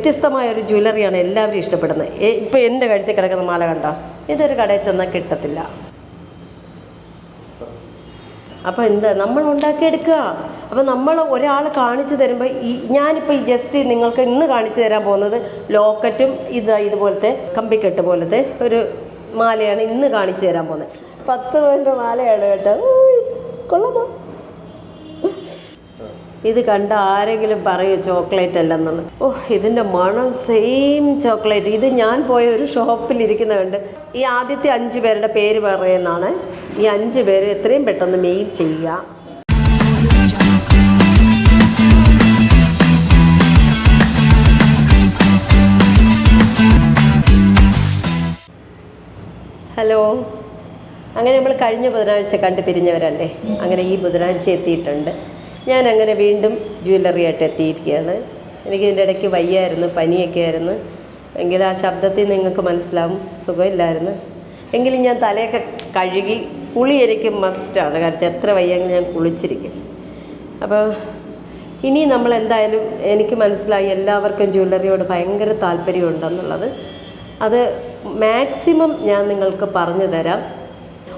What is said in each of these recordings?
വ്യത്യസ്തമായ ഒരു ജ്വല്ലറിയാണ് എല്ലാവരും ഇഷ്ടപ്പെടുന്നത്. ഇപ്പോൾ ഇപ്പൊ എന്റെ കഴുത്തിൽ കിടക്കുന്ന മാല കണ്ടോ? ഇതൊരു കടയിൽ ചെന്നാൽ കിട്ടത്തില്ല. അപ്പോൾ എന്താ നമ്മൾ ഉണ്ടാക്കിയെടുക്കുക. അപ്പോൾ നമ്മൾ ഒരാൾ കാണിച്ചു തരുമ്പോൾ ഈ ഞാനിപ്പോൾ ഈ ജസ്റ്റ് നിങ്ങൾക്ക് ഇന്ന് കാണിച്ചു തരാൻ പോകുന്നത് ലോക്കറ്റും ഇത് ഇതുപോലത്തെ കമ്പിക്കെട്ട് പോലത്തെ ഒരു മാലയാണ് ഇന്ന് കാണിച്ചു തരാൻ പോകുന്നത്. പത്ത് പവന്റെ മാലയാണ് കേട്ടോ. കൊള്ളാമോ ഇത് കണ്ട ആരെങ്കിലും പറയൂ ചോക്ലേറ്റ് അല്ലെന്നുള്ളത്. ഓ ഇതിന്റെ മണം സെയിം ചോക്ലേറ്റ് ഇത് ഞാൻ പോയ ഒരു ഷോപ്പിൽ ഇരിക്കുന്ന കണ്ട് ഈ ആദ്യത്തെ അഞ്ച് പേരുടെ പേര് പറയുന്നതാണ്. ഈ അഞ്ച് പേര് എത്രയും പെട്ടെന്ന് മെയിൽ ചെയ്യുക. ഹലോ. അങ്ങനെ നമ്മൾ കഴിഞ്ഞ ബുധനാഴ്ച കണ്ട് പിരിഞ്ഞവരല്ലേ? അങ്ങനെ ഈ ബുധനാഴ്ച എത്തിയിട്ടുണ്ട്. ഞാൻ അങ്ങനെ വീണ്ടും ജ്വല്ലറി ആയിട്ട് എത്തിയിരിക്കുകയാണ്. എനിക്ക് ഇതിന്റെ ഇടയ്ക്ക് വയ്യായിരുന്നു പനിയൊക്കെ ആയിരുന്നു. എങ്കിൽ ആ ശബ്ദത്തിൽ നിങ്ങൾക്ക് മനസ്സിലാവും സുഖമില്ലായിരുന്നു. എങ്കിലും ഞാൻ തലയൊക്കെ കഴുകി കുളി എനിക്ക് മസ്റ്റാണ് കാരണം എത്ര വയ്യെങ്കിലും ഞാൻ കുളിച്ചിരിക്കും. അപ്പോൾ ഇനി നമ്മൾ എന്തായാലും എനിക്ക് മനസ്സിലായി എല്ലാവർക്കും ജ്വല്ലറിയോട് ഭയങ്കര താല്പര്യമുണ്ടെന്നുള്ളത്. അത് മാക്സിമം ഞാൻ നിങ്ങൾക്ക് പറഞ്ഞു തരാം.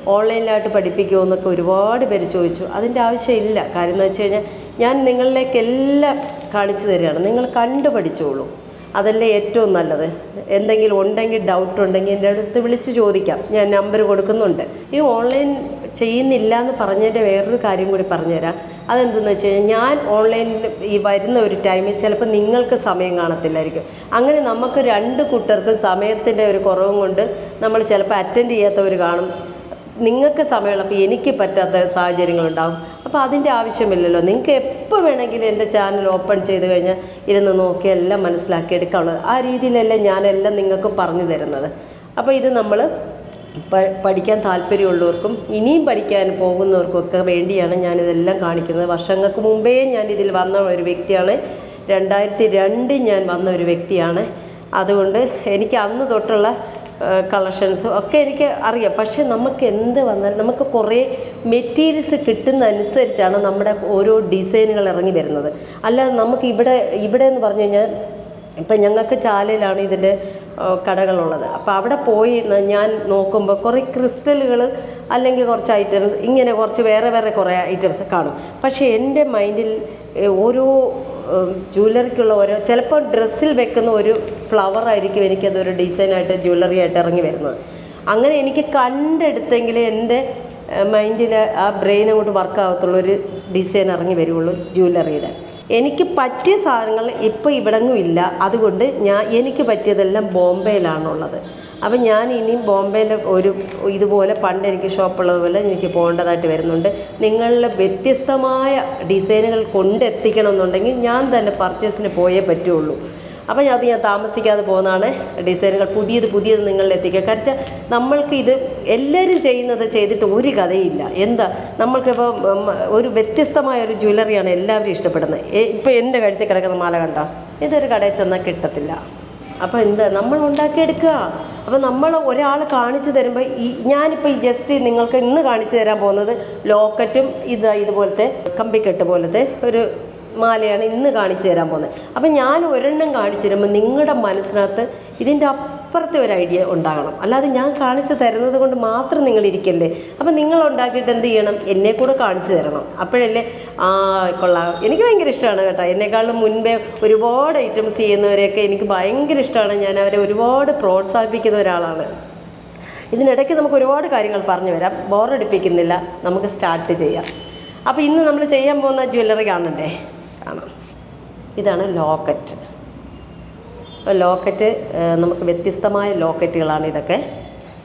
ഓൺലൈനിലായിട്ട് പഠിപ്പിക്കുമോ എന്നൊക്കെ ഒരുപാട് പേര് ചോദിച്ചു. അതിന്റെ ആവശ്യമില്ല. കാര്യം എന്ന് വെച്ച് കഴിഞ്ഞാൽ ഞാൻ നിങ്ങളിലേക്ക് എല്ലാം കാണിച്ചു തരികയാണ്. നിങ്ങൾ കണ്ടു പഠിച്ചോളൂ. അതല്ലേ ഏറ്റവും നല്ലത്? എന്തെങ്കിലും ഉണ്ടെങ്കിൽ ഡൗട്ട് ഉണ്ടെങ്കിൽ എന്റെ അടുത്ത് വിളിച്ച് ചോദിക്കാം. ഞാൻ നമ്പർ കൊടുക്കുന്നുണ്ട്. ഈ ഓൺലൈൻ ചെയ്യുന്നില്ല എന്ന് പറഞ്ഞതിന്റെ വേറൊരു കാര്യം കൂടി പറഞ്ഞുതരാം. അതെന്തെന്ന് വെച്ച് കഴിഞ്ഞാൽ ഞാൻ ഓൺലൈനിൽ ഈ വരുന്ന ഒരു ടൈമിൽ ചിലപ്പോൾ നിങ്ങൾക്ക് സമയം കാണത്തില്ലായിരിക്കും. അങ്ങനെ നമുക്ക് രണ്ട് കൂട്ടർക്കും സമയത്തിന്റെ ഒരു കുറവും കൊണ്ട് നമ്മൾ ചിലപ്പോൾ അറ്റൻഡ് ചെയ്യാത്തവർ കാണും. നിങ്ങൾക്ക് സമയമുള്ളപ്പോൾ എനിക്ക് പറ്റാത്ത സാഹചര്യങ്ങളുണ്ടാകും അപ്പോൾ അതിന്റെ ആവശ്യമില്ലല്ലോ. നിങ്ങൾക്ക് എപ്പോൾ വേണമെങ്കിലും എന്റെ ചാനൽ ഓപ്പൺ ചെയ്ത് കഴിഞ്ഞാൽ ഇരുന്ന് നോക്കി എല്ലാം മനസ്സിലാക്കി എടുക്കാനുള്ളത് ആ രീതിയിലല്ല ഞാനെല്ലാം നിങ്ങൾക്ക് പറഞ്ഞു തരുന്നത്. അപ്പോൾ ഇത് നമ്മൾ പഠിക്കാൻ താല്പര്യമുള്ളവർക്കും ഇനിയും പഠിക്കാൻ പോകുന്നവർക്കൊക്കെ വേണ്ടിയാണ് ഞാനിതെല്ലാം കാണിക്കുന്നത്. വർഷങ്ങൾക്ക് മുമ്പേ ഞാൻ ഇതിൽ വന്ന ഒരു വ്യക്തിയാണ്. രണ്ടായിരത്തി രണ്ടിൽ ഞാൻ വന്ന ഒരു വ്യക്തിയാണ്. അതുകൊണ്ട് എനിക്ക് അന്ന് തൊട്ടുള്ള കളക്ഷൻസും ഒക്കെ എനിക്ക് അറിയാം. പക്ഷേ നമുക്ക് എന്ത് വന്നാലും നമുക്ക് കുറേ മെറ്റീരിയൽസ് കിട്ടുന്ന അനുസരിച്ചാണ് നമ്മുടെ ഓരോ ഡിസൈനുകൾ ഇറങ്ങി വരുന്നത്. അല്ലാതെ നമുക്ക് ഇവിടെ ഇവിടെ എന്ന് പറഞ്ഞു കഴിഞ്ഞാൽ ഇപ്പം ഞങ്ങൾക്ക് ചാലയിലാണ് ഇതിന്റെ കടകളുള്ളത്. അപ്പോൾ അവിടെ പോയി ഞാൻ നോക്കുമ്പോൾ കുറേ ക്രിസ്റ്റലുകൾ അല്ലെങ്കിൽ കുറച്ച് ഐറ്റംസ് ഇങ്ങനെ കുറച്ച് വേറെ വേറെ കുറേ ഐറ്റംസ് കാണും. പക്ഷേ എന്റെ മൈൻഡിൽ ഓരോ ജ്വല്ലറിക്കുള്ള ഓരോ ചിലപ്പോൾ ഡ്രസ്സിൽ വെക്കുന്ന ഒരു ഫ്ലവർ ആയിരിക്കും എനിക്കതൊരു ഡിസൈനായിട്ട് ജ്വല്ലറി ആയിട്ട് ഇറങ്ങി വരുന്നത്. അങ്ങനെ എനിക്ക് കണ്ടെടുത്തെങ്കിൽ എന്റെ മൈൻഡിൽ ആ ബ്രെയിൻ അങ്ങോട്ട് വർക്ക് ആവത്തുള്ളൊരു ഡിസൈൻ ഇറങ്ങി വരുള്ളൂ ജ്വല്ലറിയുടെ. എനിക്ക് പറ്റിയ സാധനങ്ങൾ ഇപ്പോൾ ഇവിടെങ്ങും ഇല്ല. അതുകൊണ്ട് ഞാൻ എനിക്ക് പറ്റിയതെല്ലാം ബോംബെയിലാണുള്ളത്. അപ്പം ഞാൻ ഇനിയും ബോംബെയിലെ ഒരു ഇതുപോലെ പണ്ട് എനിക്ക് ഷോപ്പുള്ളതുപോലെ എനിക്ക് പോകേണ്ടതായിട്ട് വരുന്നുണ്ട്. നിങ്ങളുടെ വ്യത്യസ്തമായ ഡിസൈനുകൾ കൊണ്ടെത്തിക്കണമെന്നുണ്ടെങ്കിൽ ഞാൻ തന്നെ പർച്ചേസിന് പോയേ പറ്റുള്ളൂ. അപ്പോൾ അത് ഞാൻ താമസിക്കാതെ പോകുന്നതാണ്. ഡിസൈനുകൾ പുതിയത് പുതിയത് നിങ്ങളിൽ എത്തിക്കുക കാരണം നമ്മൾക്ക് ഇത് എല്ലാവരും ചെയ്യുന്നത് ചെയ്തിട്ട് ഒരു കഥയില്ല. എന്താ? നമ്മൾക്കിപ്പോൾ ഒരു വ്യത്യസ്തമായ ഒരു ജ്വല്ലറിയാണ് എല്ലാവരും ഇഷ്ടപ്പെടുന്നത്. ഇപ്പോൾ എന്റെ കഴുത്തിൽ കിടക്കുന്ന മാല കണ്ടോ? ഇതൊരു കടയിൽ ചെന്നാൽ കിട്ടത്തില്ല. അപ്പോൾ എന്താ? നമ്മൾ ഉണ്ടാക്കിയെടുക്കുക. അപ്പോൾ നമ്മൾ ഒരാൾ കാണിച്ചു തരുമ്പോൾ ഈ ഞാനിപ്പോൾ ഈ ജസ്റ്റ് നിങ്ങൾക്ക് ഇന്ന് കാണിച്ചു തരാൻ പോകുന്നത് ലോക്കറ്റും ഇതാ ഇതുപോലത്തെ കമ്പിക്കെട്ട് പോലത്തെ ഒരു മാലയാണ് ഇന്ന് കാണിച്ചു തരാൻ പോകുന്നത്. അപ്പം ഞാൻ ഒരെണ്ണം കാണിച്ചു തരുമ്പോൾ നിങ്ങളുടെ മനസ്സിനകത്ത് ഇതിന്റെ അപ്പുറത്തെ ഒരു ഐഡിയ ഉണ്ടാകണം. അല്ലാതെ ഞാൻ കാണിച്ചു തരുന്നത് കൊണ്ട് മാത്രം നിങ്ങൾ ഇരിക്കല്ലേ. അപ്പം നിങ്ങൾ ഉണ്ടാക്കിയിട്ട് എന്ത് ചെയ്യണം? എന്നെ കൂടെ കാണിച്ചു തരണം. അപ്പോഴല്ലേ ആ കൊള്ളാം. എനിക്ക് ഭയങ്കര ഇഷ്ടമാണ് കേട്ടോ. എന്നെക്കാളും മുൻപേ ഒരുപാട് ഐറ്റംസ് ചെയ്യുന്നവരെയൊക്കെ എനിക്ക് ഭയങ്കര ഇഷ്ടമാണ്. ഞാൻ അവരെ ഒരുപാട് പ്രോത്സാഹിപ്പിക്കുന്ന ഒരാളാണ്. ഇതിനിടയ്ക്ക് നമുക്ക് ഒരുപാട് കാര്യങ്ങൾ പറഞ്ഞു വരാം ബോറടിപ്പിക്കുന്നില്ല. നമുക്ക് സ്റ്റാർട്ട് ചെയ്യാം. അപ്പോൾ ഇന്ന് നമ്മൾ ചെയ്യാൻ പോകുന്ന ജ്വല്ലറി കാണണ്ടേ? കാണാം. ഇതാണ് ലോക്കറ്റ്. ലോക്കറ്റ് നമുക്ക് വ്യത്യസ്തമായ ലോക്കറ്റുകളാണ് ഇതൊക്കെ.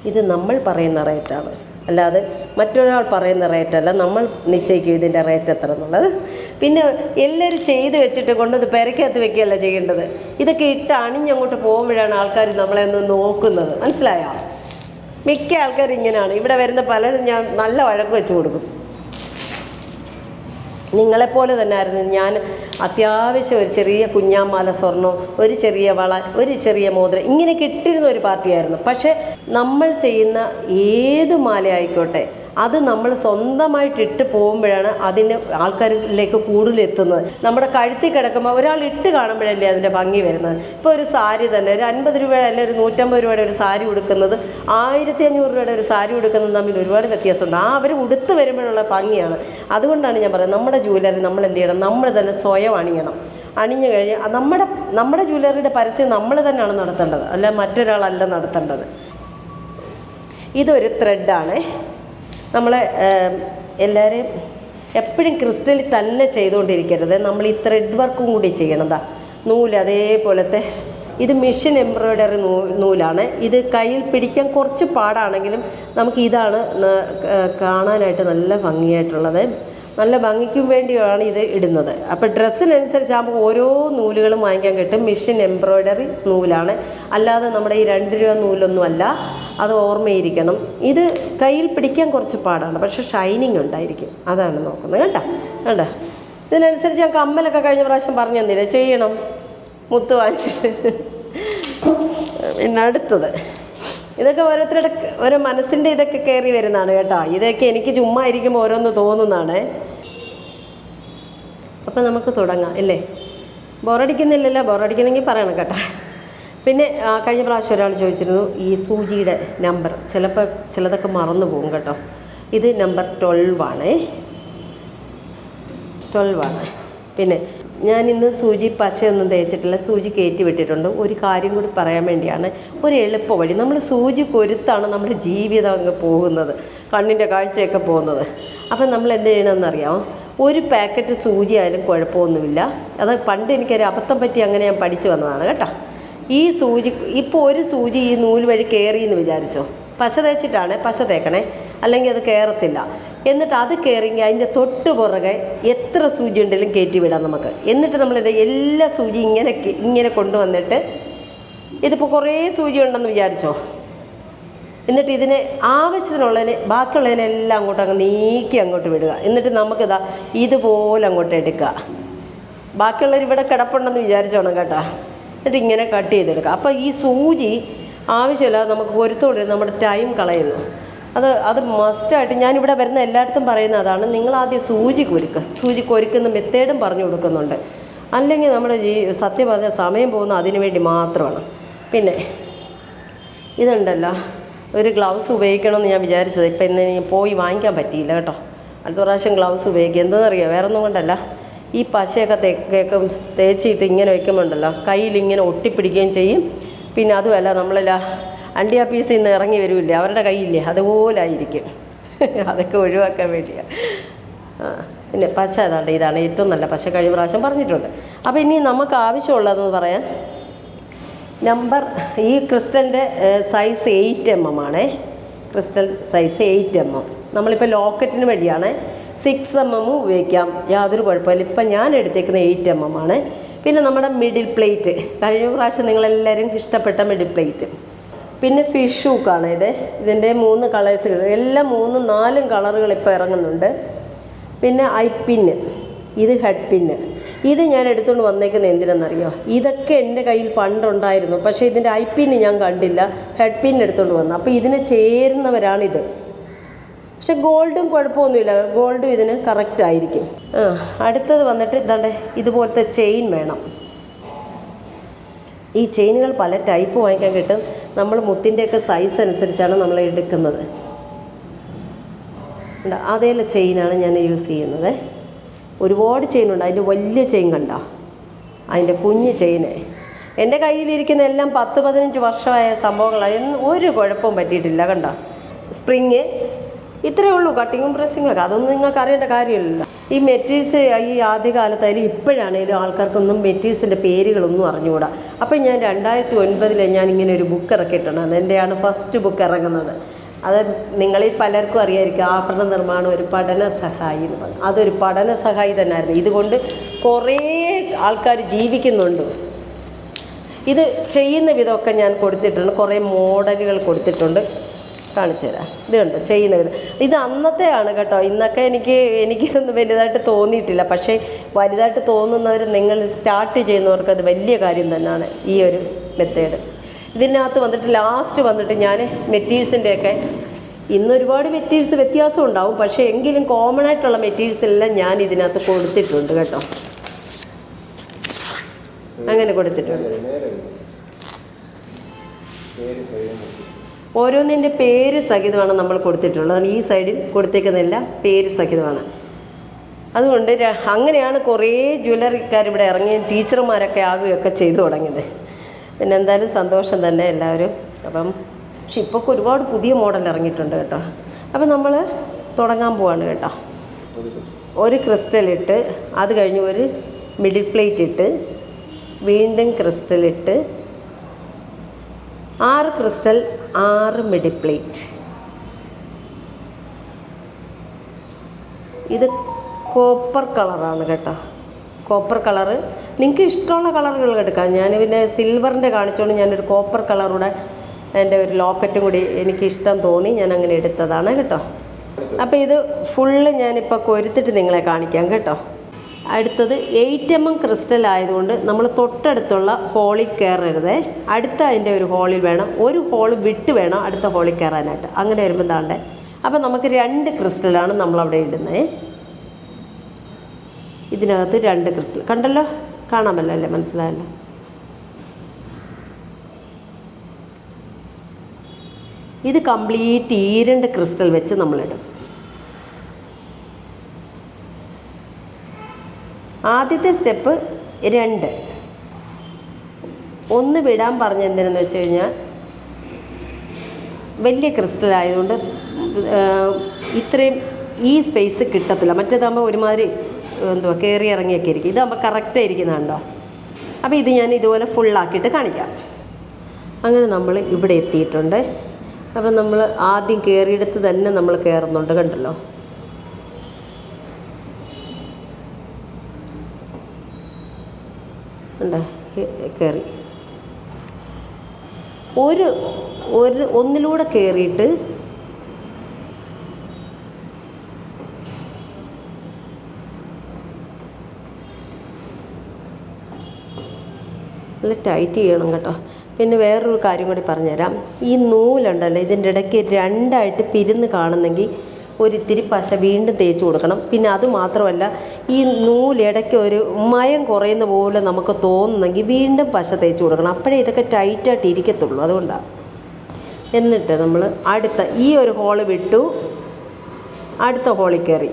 ഇത് നമ്മൾ പറയുന്ന റേറ്റാണ്. അല്ലാതെ മറ്റൊരാൾ പറയുന്ന റേറ്റല്ല നമ്മൾ നിശ്ചയിക്കും ഇതിന്റെ റേറ്റ് എത്ര എന്നുള്ളത്. പിന്നെ എല്ലാവരും ചെയ്ത് വെച്ചിട്ട് കൊണ്ട് ഇത് പെരക്കകത്ത് വെക്കുകയല്ല ചെയ്യേണ്ടത്. ഇതൊക്കെ ഇട്ട് അണിഞ്ഞങ്ങോട്ട് പോകുമ്പോഴാണ് ആൾക്കാർ നമ്മളെ ഒന്ന് നോക്കുന്നത്. മനസ്സിലായോ? മിക്ക ആൾക്കാർ ഇങ്ങനെയാണ്. ഇവിടെ വരുന്ന പലരും ഞാൻ നല്ല വഴക്ക് വെച്ച് കൊടുക്കും. നിങ്ങളെപ്പോലെ തന്നെ ആയിരുന്നു ഞാൻ അത്യാവശ്യം ഒരു ചെറിയ കുഞ്ഞാമാല സ്വർണം ഒരു ചെറിയ വള ഒരു ചെറിയ മോതിരം ഇങ്ങനെ കിട്ടിയിരുന്ന ഒരു പാർട്ടിയായിരുന്നു. പക്ഷേ നമ്മൾ ചെയ്യുന്ന ഏത് മാല ആയിക്കോട്ടെ അത് നമ്മൾ സ്വന്തമായിട്ട് ഇട്ട് പോകുമ്പോഴാണ് അതിന് ആൾക്കാരിലേക്ക് കൂടുതൽ എത്തുന്നത് നമ്മുടെ കഴുത്തിൽ കിടക്കുമ്പോൾ ഒരാൾ ഇട്ട് കാണുമ്പോഴല്ലേ അതിന്റെ ഭംഗി വരുന്നത്. ഇപ്പോൾ ഒരു സാരി തന്നെ ഒരു അൻപത് രൂപയുടെ അല്ലെങ്കിൽ ഒരു നൂറ്റമ്പത് രൂപയുടെ ഒരു സാരി ഉടുക്കുന്നത് ആയിരത്തി അഞ്ഞൂറ് രൂപയുടെ ഒരു സാരി ഉടുക്കുന്നത് തമ്മിൽ ഒരുപാട് വ്യത്യാസമുണ്ട്. ആ അവർ ഉടുത്ത് വരുമ്പോഴുള്ള ഭംഗിയാണ്. അതുകൊണ്ടാണ് ഞാൻ പറയുന്നത് നമ്മുടെ ജൂവലറി നമ്മൾ എന്ത് ചെയ്യണം? നമ്മൾ തന്നെ സ്വയം അണിയണം. അണിഞ്ഞു കഴിഞ്ഞ് നമ്മുടെ നമ്മുടെ ജ്വല്ലറിയുടെ പരസ്യം നമ്മൾ തന്നെയാണ് നടത്തേണ്ടത് അല്ല മറ്റൊരാളല്ല നടത്തേണ്ടത്. ഇതൊരു ത്രെഡാണ് നമ്മൾ എല്ലാവരെയും എപ്പോഴും ക്രിസ്റ്റലിൽ തന്നെ ചെയ്തുകൊണ്ടിരിക്കരുത്. നമ്മൾ ഈ ത്രെഡ് വർക്കും കൂടി ചെയ്യണതാ നൂൽ അതേപോലത്തെ ഇത് മെഷീൻ എംബ്രോയ്ഡറി നൂ നൂലാണ്. ഇത് കയ്യിൽ പിടിക്കാൻ കുറച്ച് പാടാണെങ്കിലും നമുക്ക് ഇതാണ് കാണാനായിട്ട് നല്ല ഭംഗിയായിട്ടുള്ളത്. നല്ല ഭംഗിക്കും വേണ്ടിയാണ് ഇത് ഇടുന്നത്. അപ്പോൾ ഡ്രസ്സിനനുസരിച്ചാകുമ്പോൾ ഓരോ നൂലുകളും വാങ്ങിക്കാൻ കിട്ടും. മെഷീൻ എംബ്രോയ്ഡറി നൂലാണ്. അല്ലാതെ നമ്മുടെ ഈ രണ്ട് രൂപ നൂലൊന്നും അല്ല അത് ഓർമ്മയിരിക്കണം. ഇത് കയ്യിൽ പിടിക്കാൻ കുറച്ച് പാടാണ്. പക്ഷേ ഷൈനിങ് ഉണ്ടായിരിക്കും. അതാണ് നോക്കുന്നത്. കേട്ടോ കണ്ടോ? ഇതിനനുസരിച്ച് ഞാൻ കമ്മലൊക്കെ കഴിഞ്ഞ പ്രാവശ്യം പറഞ്ഞു തന്നില്ലേ? ചെയ്യണം. മുത്ത് വാങ്ങിച്ചിട്ട്. പിന്നെ അടുത്തത്. ഇതൊക്കെ ഓരോരുത്തരുടെ ഓരോ മനസ്സിന്റെ ഇതൊക്കെ കയറി വരുന്നതാണ് കേട്ടോ. ഇതൊക്കെ എനിക്ക് ചുമ്മാ ഇരിക്കുമ്പോൾ ഓരോന്ന് തോന്നുന്നതാണ്. അപ്പം നമുക്ക് തുടങ്ങാം അല്ലേ? ബോറടിക്കുന്നില്ലല്ലോ. ബോറടിക്കുന്നെങ്കിൽ പറയണം കേട്ടോ. പിന്നെ കഴിഞ്ഞ പ്രാവശ്യം ഒരാൾ ചോദിച്ചിരുന്നു ഈ സൂചിയുടെ നമ്പർ ചിലപ്പോൾ ചിലതൊക്കെ മറന്നു പോകും കേട്ടോ. ഇത് നമ്പർ ട്വൽവ് ആണേ. ട്വൽവ് ആണ്. പിന്നെ ഞാൻ ഇന്ന് സൂചി പശയൊന്നും തേച്ചിട്ടില്ല സൂചി കയറ്റി വിട്ടിട്ടുണ്ട്. ഒരു കാര്യം കൂടി പറയാൻ വേണ്ടിയാണ് ഒരു എളുപ്പ വഴി. നമ്മൾ സൂചി കൊരുത്താണ് നമ്മുടെ ജീവിതം അങ്ങ് പോകുന്നത് കണ്ണിന്റെ കാഴ്ചയൊക്കെ പോകുന്നത്. അപ്പം നമ്മൾ എന്ത് ചെയ്യണമെന്നറിയാമോ ഒരു പാക്കറ്റ് സൂചി ആയാലും കുഴപ്പമൊന്നുമില്ല. അത് പണ്ട് എനിക്കൊരു അബദ്ധം പറ്റി അങ്ങനെ ഞാൻ പഠിച്ചു വന്നതാണ് കേട്ടോ. ഈ സൂചി ഇപ്പോൾ ഒരു സൂചി ഈ നൂൽ വഴി കയറി എന്ന് വിചാരിച്ചോ? പശ തേച്ചിട്ടാണ് പശ തേക്കണേ. അല്ലെങ്കിൽ അത് കയറത്തില്ല എന്നിട്ട് അത് കയറിയെങ്കിൽ അതിന്റെ തൊട്ട് പുറകെ എത്ര സൂചി ഉണ്ടെങ്കിലും കയറ്റി വിടാം നമുക്ക്. എന്നിട്ട് നമ്മളിത് എല്ലാ സൂചി ഇങ്ങനെ ഇങ്ങനെ കൊണ്ടുവന്നിട്ട് ഇതിപ്പോൾ കുറേ സൂചി ഉണ്ടെന്ന് വിചാരിച്ചോ? എന്നിട്ട് ഇതിന് ആവശ്യത്തിനുള്ളതിന് ബാക്കിയുള്ളതിനെല്ലാം അങ്ങോട്ട് അങ്ങ് നീക്കി അങ്ങോട്ട് വിടുക. എന്നിട്ട് നമുക്കിതാ ഇതുപോലെ അങ്ങോട്ട് എടുക്കുക. ബാക്കിയുള്ളവർ ഇവിടെ കിടപ്പുണ്ടെന്ന് വിചാരിച്ചോണം കേട്ടോ. എന്നിട്ട് ഇങ്ങനെ കട്ട് ചെയ്തെടുക്കുക അപ്പോൾ ഈ സൂചി ആവശ്യമില്ലാതെ നമുക്ക് പൊരുത്തോണ്ട് നമ്മുടെ ടൈം കളയുന്നു. അത് അത് മസ്റ്റായിട്ട് ഞാനിവിടെ വരുന്ന എല്ലായിടത്തും പറയുന്ന അതാണ്. നിങ്ങൾ ആദ്യം സൂചി കൊരുക്കുക സൂചി കൊരുക്കുന്ന മെത്തേഡും പറഞ്ഞു കൊടുക്കുന്നുണ്ട്. അല്ലെങ്കിൽ നമ്മുടെ ജീ സത്യം പറഞ്ഞ സമയം പോകുന്ന അതിനു വേണ്ടി മാത്രമാണ്. പിന്നെ ഇതുണ്ടല്ലോ. ഒരു ഗ്ലൗസ് ഉപയോഗിക്കണമെന്ന് ഞാൻ വിചാരിച്ചത്. ഇപ്പം ഇന്ന് പോയി വാങ്ങിക്കാൻ പറ്റിയില്ല കേട്ടോ. അടുത്ത പ്രാവശ്യം ഗ്ലൗസ് ഉപയോഗിക്കുക എന്താണെന്നറിയോ വേറെ ഒന്നും കൊണ്ടല്ല. ഈ പശയൊക്കെ തേക്കും തേച്ചിട്ട് ഇങ്ങനെ വെക്കുമ്പോണ്ടല്ലോ കയ്യിൽ ഇങ്ങനെ ഒട്ടിപ്പിടിക്കുകയും ചെയ്യും. പിന്നെ അതുമല്ല നമ്മളല്ല അണ്ടി ആപ്പീസിൽ നിന്ന് ഇറങ്ങി വരില്ല അവരുടെ കയ്യില്ലേ അതുപോലെ ആയിരിക്കും അതൊക്കെ ഒഴിവാക്കാൻ വേണ്ടിയാണ് പിന്നെ പശ ഏതാണ്ട് ഇതാണ് ഏറ്റവും നല്ല പശ കഴിഞ്ഞ പ്രാവശ്യം പറഞ്ഞിട്ടുണ്ട്. അപ്പോൾ ഇനി നമുക്ക് ആവശ്യമുള്ളതെന്ന് പറയാൻ നമ്പർ ഈ ക്രിസ്റ്റലിന്റെ സൈസ് എയ്റ്റ് എം എം ആണേ. Crystal size eight M M. നമ്മളിപ്പോൾ ലോക്കറ്റിന് വേണ്ടിയാണ്. സിക്സ് എം എമ്മും ഉപയോഗിക്കാം. യാതൊരു കുഴപ്പമില്ല. ഇപ്പം ഞാൻ എടുത്തേക്കുന്ന എയ്റ്റ് എം എം ആണ്. പിന്നെ നമ്മുടെ മിഡിൽ പ്ലേറ്റ് കഴിഞ്ഞ പ്രാവശ്യം നിങ്ങളെല്ലാവരും ഇഷ്ടപ്പെട്ട മിഡിൽ പ്ലേറ്റ് പിന്നെ ഫിഷ് ഹൂക്കാണ് ഇത്. ഇതിന്റെ മൂന്ന് കളേഴ്സ് എല്ലാം മൂന്നും നാലും കളറുകൾ ഇപ്പോൾ ഇറങ്ങുന്നുണ്ട്. പിന്നെ ഐ പിന്ന് ഇത് ഹെഡ് പിന്ന് ഇത് ഞാൻ എടുത്തുകൊണ്ട് വന്നേക്കുന്നത് എന്തിനെന്നറിയോ ഇതൊക്കെ എന്റെ കയ്യിൽ പണ്ടുണ്ടായിരുന്നു. പക്ഷേ ഇതിന്റെ ഐ പിന്ന് ഞാൻ കണ്ടില്ല. ഹെഡ് പിൻ എടുത്തുകൊണ്ട് വന്നു. അപ്പോൾ ഇതിന് ചേരുന്നവരാണിത്. പക്ഷെ ഗോൾഡും കുഴപ്പമൊന്നുമില്ല. ഗോൾഡും ഇതിന് കറക്റ്റ് ആയിരിക്കും. ആ അടുത്തത് വന്നിട്ട് ഇതാണ്ട് ഇതുപോലത്തെ ചെയിൻ വേണം. ഈ ചെയിനുകൾ പല ടൈപ്പ് വാങ്ങിക്കാൻ കിട്ടും. നമ്മൾ മുത്തിന്റെയൊക്കെ സൈസ് അനുസരിച്ചാണ് നമ്മൾ എടുക്കുന്നത്. അതേല ചെയിനാണ് ഞാൻ യൂസ് ചെയ്യുന്നത്. ഒരുപാട് ചെയിനുണ്ട് അതിന്റെ വലിയ ചെയിൻ കണ്ട? അതിന്റെ കുഞ്ഞ് ചെയിന് എന്റെ കയ്യിലിരിക്കുന്ന എല്ലാം പത്ത് പതിനഞ്ച് വർഷമായ സംഭവങ്ങളായിരുന്നു ഒരു കുഴപ്പവും പറ്റിയിട്ടില്ല കണ്ടോ? സ്പ്രിങ് ഇത്രയേ ഉള്ളൂ കട്ടിങ്ങും പ്രസ്സിങ്ങും ഒക്കെ. അതൊന്നും നിങ്ങൾക്ക് അറിയേണ്ട കാര്യമില്ല ഈ മെറ്റീരിയൽസ് ഈ ആദ്യകാലത്തായാലും ഇപ്പോഴാണേലും ആൾക്കാർക്കൊന്നും മെറ്റീരിയൽസിന്റെ പേരുകളൊന്നും അറിഞ്ഞുകൂടാ. അപ്പോൾ ഞാൻ രണ്ടായിരത്തി ഒൻപതിൽ ഞാൻ ഇങ്ങനെ ഒരു ബുക്ക് ഇറക്കിയിട്ടുണ്ട്. എന്റെയാണ് ഫസ്റ്റ് ബുക്ക് ഇറങ്ങുന്നത്. അത് നിങ്ങളിൽ പലർക്കും അറിയായിരിക്കും. ആഭരണ നിർമ്മാണം ഒരു പഠന സഹായി എന്ന് പറഞ്ഞു. അതൊരു പഠന സഹായി തന്നെയായിരുന്നു ഇതുകൊണ്ട് കുറേ ആൾക്കാർ ജീവിക്കുന്നുണ്ട്. ഇത് ചെയ്യുന്ന വിധമൊക്കെ ഞാൻ കൊടുത്തിട്ടുണ്ട്. കുറേ മോഡലുകൾ കൊടുത്തിട്ടുണ്ട്. കാണിച്ചു തരാം. ഇത് കണ്ടോ? ചെയ്യുന്ന വിധം ഇത് അന്നത്തെയാണ് കേട്ടോ. ഇന്നൊക്കെ എനിക്ക് എനിക്കിതൊന്നും വലുതായിട്ട് തോന്നിയിട്ടില്ല. പക്ഷേ വലുതായിട്ട് തോന്നുന്നവർ നിങ്ങൾ സ്റ്റാർട്ട് ചെയ്യുന്നവർക്ക് അത് വലിയ കാര്യം തന്നെയാണ് ഈ ഒരു മെത്തേഡ് ഇതിനകത്ത് വന്നിട്ട് ലാസ്റ്റ് വന്നിട്ട് ഞാൻ മെറ്റീരിയൽസിന്റെയൊക്കെ ഇന്ന് ഒരുപാട് മെറ്റീരിയൽസ് വ്യത്യാസം ഉണ്ടാവും. പക്ഷേ എങ്കിലും കോമൺ ആയിട്ടുള്ള മെറ്റീരിയൽസ് എല്ലാം ഞാൻ ഇതിനകത്ത് കൊടുത്തിട്ടുണ്ട് കേട്ടോ. അങ്ങനെ കൊടുത്തിട്ടുണ്ട്. ഓരോന്നിന്റെ പേര് സഹിതമാണ് നമ്മൾ കൊടുത്തിട്ടുള്ളത്. ഈ സൈഡിൽ കൊടുത്തേക്കുന്നില്ല പേര് സഹിതമാണ്. അതുകൊണ്ട് അങ്ങനെയാണ് കുറേ ജ്വല്ലറിക്കാർ ഇവിടെ ഇറങ്ങി ടീച്ചർമാരൊക്കെ ആകുകയൊക്കെ ചെയ്തു തുടങ്ങിയത്. പിന്നെ എന്തായാലും സന്തോഷം തന്നെ എല്ലാവരും. അപ്പം പക്ഷെ ഇപ്പോൾ ഒരുപാട് പുതിയ മോഡൽ ഇറങ്ങിയിട്ടുണ്ട് കേട്ടോ. അപ്പം നമ്മൾ തുടങ്ങാൻ പോവാണ് കേട്ടോ. ഒരു ക്രിസ്റ്റൽ ഇട്ട് അത് കഴിഞ്ഞ് ഒരു മിഡിൽ പ്ലേറ്റ് ഇട്ട് വീണ്ടും ക്രിസ്റ്റൽ ഇട്ട് ആറ് ക്രിസ്റ്റൽ ആറ് മിഡി പ്ലേറ്റ്. ഇത് കോപ്പർ കളറാണ് കേട്ടോ. Copper colour. നിങ്ങൾക്ക് ഇഷ്ടമുള്ള കളറുകൾ എടുക്കാം. ഞാൻ പിന്നെ സിൽവറിന്റെ കാണിച്ചുകൊണ്ട് ഞാനൊരു കോപ്പർ കളറുടെ എന്റെ ഒരു ലോക്കറ്റും കൂടി എനിക്ക് ഇഷ്ടം തോന്നി. ഞാൻ അങ്ങനെ എടുത്തതാണ് കേട്ടോ. അപ്പോൾ ഇത് ഫുള്ള് ഞാനിപ്പോൾ കൊരുത്തിട്ട് നിങ്ങളെ കാണിക്കാം കേട്ടോ. അടുത്തത് എയ്റ്റ് എം എം ക്രിസ്റ്റൽ ആയതുകൊണ്ട് നമ്മൾ തൊട്ടടുത്തുള്ള ഹോളിൽ കയറരുത്. അടുത്ത അതിന്റെ ഒരു ഹോളിൽ വേണം. ഒരു ഹോൾ വിട്ട് വേണം അടുത്ത ഹോളിൽ കയറാനായിട്ട്. അങ്ങനെ വരുമ്പോൾ താണ്ടേ അപ്പോൾ നമുക്ക് രണ്ട് ക്രിസ്റ്റലാണ് നമ്മളവിടെ ഇടുന്നത് ഇതിനകത്ത് രണ്ട് ക്രിസ്റ്റൽ. കണ്ടല്ലോ? കാണാമല്ലോ അല്ലേ? മനസ്സിലായല്ലോ? ഇത് കംപ്ലീറ്റ് ഈ രണ്ട് ക്രിസ്റ്റൽ വെച്ച് നമ്മളിടും. ആദ്യത്തെ സ്റ്റെപ്പ് രണ്ട്. ഒന്ന് വിടാൻ പറഞ്ഞ എന്തിനെന്ന് വെച്ച് കഴിഞ്ഞാൽ വലിയ ക്രിസ്റ്റൽ ആയതുകൊണ്ട് ഇത്രയും ഈ സ്പേസ് കിട്ടത്തില്ല. മറ്റേതാകുമ്പോൾ ഒരുമാതിരി എന്തുവാ കയറി ഇറങ്ങിയൊക്കെ ഇരിക്കും. ഇതാകുമ്പോൾ കറക്റ്റ് ഇരിക്കുന്നുണ്ടോ അപ്പോൾ ഇത് ഞാൻ ഇതുപോലെ ഫുള്ളാക്കിയിട്ട് കാണിക്കാം. അങ്ങനെ നമ്മൾ ഇവിടെ എത്തിയിട്ടുണ്ട്. അപ്പം നമ്മൾ ആദ്യം കയറിയെടുത്ത് തന്നെ നമ്മൾ കയറുന്നുണ്ട് കണ്ടല്ലോ. ഉണ്ട്? കയറി ഒരു ഒരു ഒന്നിലൂടെ കയറിയിട്ട് നല്ല ടൈറ്റ് ചെയ്യണം കേട്ടോ. പിന്നെ വേറൊരു കാര്യം കൂടി പറഞ്ഞുതരാം. ഈ നൂലുണ്ടല്ലോ ഇതിന്റെ ഇടയ്ക്ക് രണ്ടായിട്ട് പിരിന്ന് കാണുന്നെങ്കിൽ ഒരിത്തിരി പശ വീണ്ടും തേച്ച് കൊടുക്കണം. പിന്നെ അത് മാത്രമല്ല ഈ നൂലിടയ്ക്ക് ഒരു മയം കുറയുന്ന പോലെ നമുക്ക് തോന്നുന്നെങ്കിൽ വീണ്ടും പശ തേച്ച് കൊടുക്കണം. അപ്പോഴേ ഇതൊക്കെ ടൈറ്റായിട്ട് ഇരിക്കത്തുള്ളൂ. അതുകൊണ്ടാണ് എന്നിട്ട് നമ്മൾ അടുത്ത ഈ ഒരു ഹോൾ വിട്ടു. അടുത്ത ഹോളിൽ കയറി.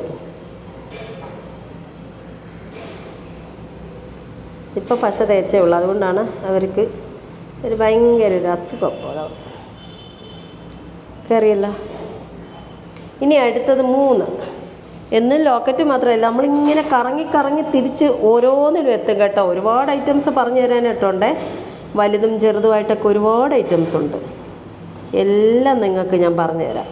ഇപ്പോൾ പശ തേച്ചേ ഉള്ളൂ. അതുകൊണ്ടാണ് അവർക്ക് ഒരു ഭയങ്കര ഒരു അസുഖം. കയറിയല്ല. ഇനി അടുത്തത് മൂന്ന്. എന്നും ലോക്കറ്റ് മാത്രമല്ല നമ്മളിങ്ങനെ കറങ്ങി കറങ്ങി തിരിച്ച് ഓരോന്നിലും എത്തും കേട്ടോ. ഒരുപാട് ഐറ്റംസ് പറഞ്ഞു തരാനായിട്ടുണ്ട്. വലുതും ചെറുതുമായിട്ടൊക്കെ ഒരുപാട് ഐറ്റംസ് ഉണ്ട്. എല്ലാം നിങ്ങൾക്ക് ഞാൻ പറഞ്ഞു തരാം.